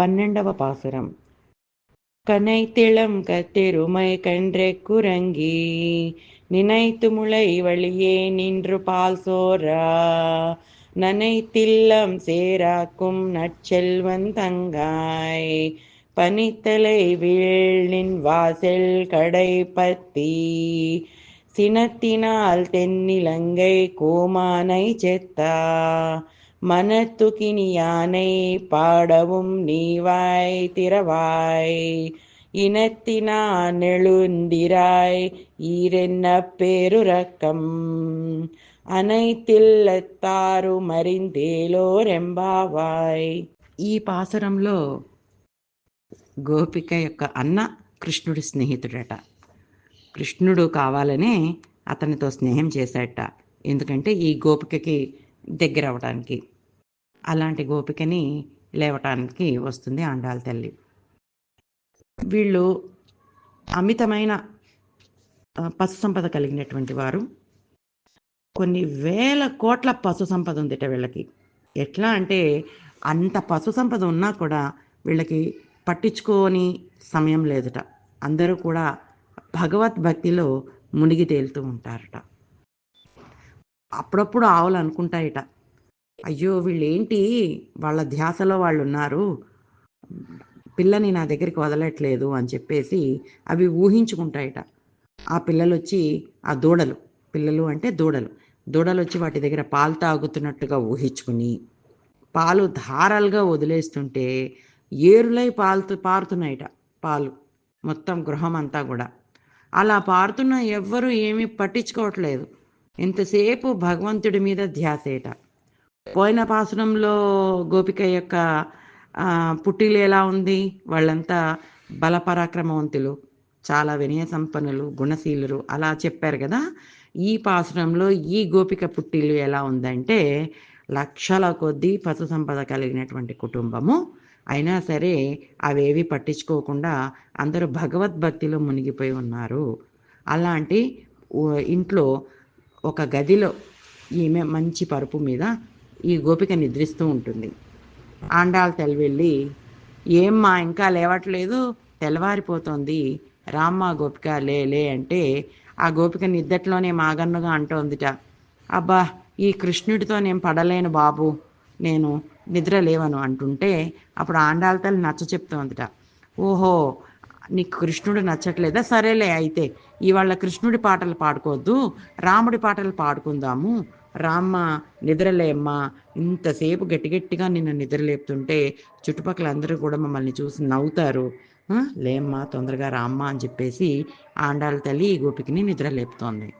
పన్నెండవ పాసురం கனைத்திளம் கத்தெருமை கன்றே குரங்கி நினைத்து முளை வழியே நின்று பால் சோரா நனைத்தில்லம் சேராக்கும் நற்செல்வன் தங்காய் பனித்தலை வீழ்நின் வாசல் கடை பத்தி சினத்தினால் தென்னிலங்கை கோமானை செத்தா மனத்துகினி யானை பாடவும் நீவாய் திறவாய் இனத்தினான் எழுந்திராய் ஈரென்ன பேருரக்கம் అనైతిల్లెత్తారు మరిందేలో రెంబావాయ్ ఈ పాసరంలో గోపిక యొక్క అన్న కృష్ణుడి స్నేహితుడట కృష్ణుడు కావాలనే అతనితో స్నేహం చేశాడట ఎందుకంటే ఈ గోపికకి దగ్గర అవడానికి అలాంటి గోపికని లేవటానికి వస్తుంది ఆండాల తల్లి. వీళ్ళు అమితమైన పశు సంపద కలిగినటువంటి వారు. కొన్ని వేల కోట్ల పశు సంపద ఉందిట వీళ్ళకి. ఎట్లా అంటే అంత పశు సంపద ఉన్నా కూడా వీళ్ళకి పట్టించుకోని సమయం లేదుట. అందరూ కూడా భగవద్భక్తిలో మునిగి తేలుతూ ఉంటారట. అప్పుడప్పుడు ఆవులు అనుకుంటాయిట. అయ్యో వీళ్ళేంటి? వాళ్ళ ధ్యాసలో వాళ్ళు ఉన్నారు పిల్లని నా దగ్గరికి వదలట్లేదు అని చెప్పేసి అవి ఊహించుకుంటాయట. ఆ పిల్లలు వచ్చి ఆ దూడలు పిల్లలు అంటే దూడలు దూడలు వచ్చి వాటి దగ్గర పాలు తాగుతున్నట్టుగా ఊహించుకుని పాలు ధారాలుగా వదిలేస్తుంటే ఏరులై పాలుతూ పారుతున్నాయట పాలు మొత్తం గృహం అంతా కూడా. అలా పారుతున్న ఎవ్వరూ ఏమీ పట్టించుకోవట్లేదు. ఎంతసేపు భగవంతుడి మీద ధ్యాసేట. పోయిన పాసురంలో గోపిక యొక్క పుట్టిలు ఎలా ఉంది? వాళ్ళంతా బలపరాక్రమవంతులు చాలా వినయ సంపన్నులు గుణశీలురు అలా చెప్పారు కదా. ఈ పాసురంలో ఈ గోపిక పుట్టిలు ఎలా ఉందంటే లక్షల కొద్దీ పశు సంపద కలిగినటువంటి కుటుంబము. అయినా సరే అవేవి పట్టించుకోకుండా అందరూ భగవద్భక్తిలో మునిగిపోయి ఉన్నారు. అలాంటి ఇంట్లో ఒక గదిలో ఈమె మంచి పరుపు మీద ఈ గోపిక నిద్రిస్తూ ఉంటుంది. ఆండాల్ తెలి వెళ్ళి ఏమ్మా ఇంకా లేవట్లేదు తెల్లవారిపోతుంది. రామ్మ గోపిక లే లే అంటే ఆ గోపిక నిద్దట్లోనే మాగన్నుగా అంటోందిట. అబ్బా ఈ కృష్ణుడితో నేను పడలేను బాబు. నేను నిద్ర లేవను అంటుంటే అప్పుడు ఆండాల తల్లి నచ్చ చెప్తోందిట. ఓహో నీకు కృష్ణుడు నచ్చట్లేదా? సరేలే అయితే ఇవాళ కృష్ణుడి పాటలు పాడుకోవద్దు రాముడి పాటలు పాడుకుందాము. రామ్మ నిద్రలేమ్మా ఇంతసేపు గట్టి గట్టిగా నిన్ను నిద్రలేపుతుంటే చుట్టుపక్కల అందరూ కూడా మమ్మల్ని చూసి నవ్వుతారు. లేమ్మా తొందరగా రామ్మా అని చెప్పేసి ఆండాల తల్లి ఈ గోపికని నిద్రలేపుతోంది.